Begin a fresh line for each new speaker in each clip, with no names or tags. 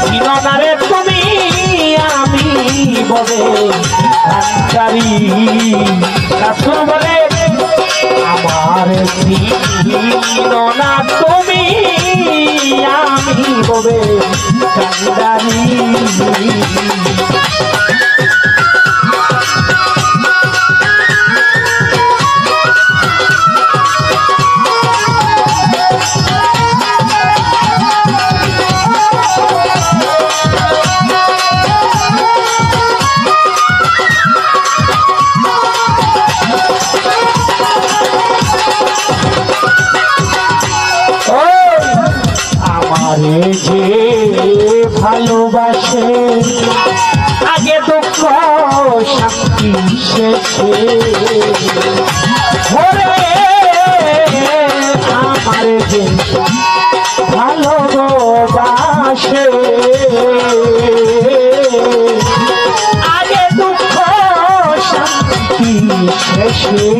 সিননারে তুমি আমি বলে রাসূল বলে আমার সিননা তুমি আমি বলে কান্তারি আগে দুঃখ শান্তি শেষে ওরে আমারে ভালোবাসে আগে দুঃখ শান্তি শেষে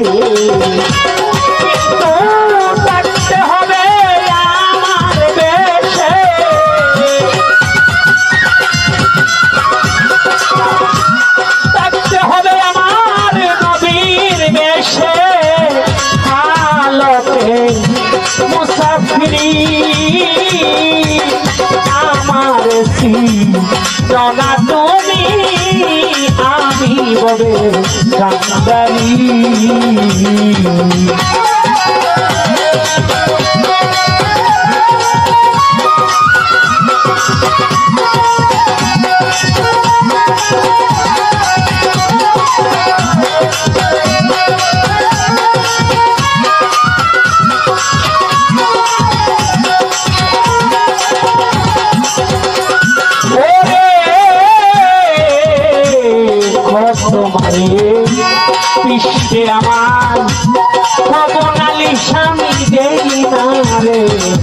জনা তুমি আমি বলে কান্দারি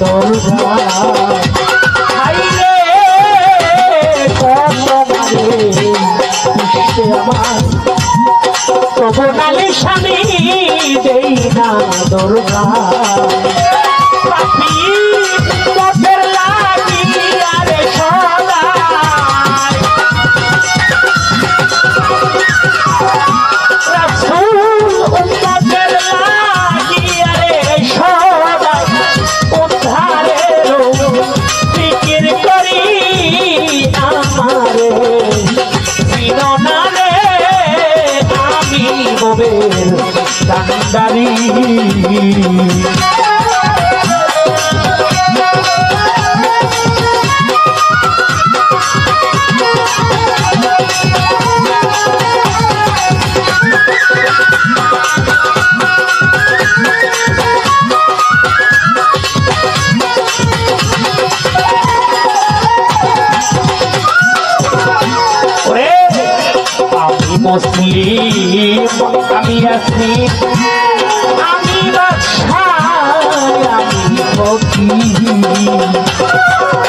রে দরগা হাইরে কত মারে পৃষ্ঠে আমার? স্বামী দেই না দরগা মুসলিম আছি আমি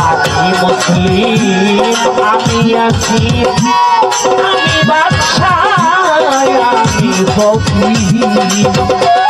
আমি মুসলিম আমি আছি আমি বাদশাহ আমি ফকির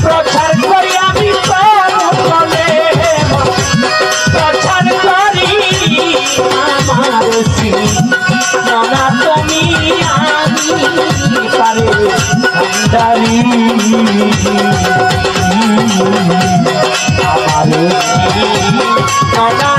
প্রচার করি আমি তনে প্রচার করি আমার মনা তুমি আমি পারে। দারি আমার মনা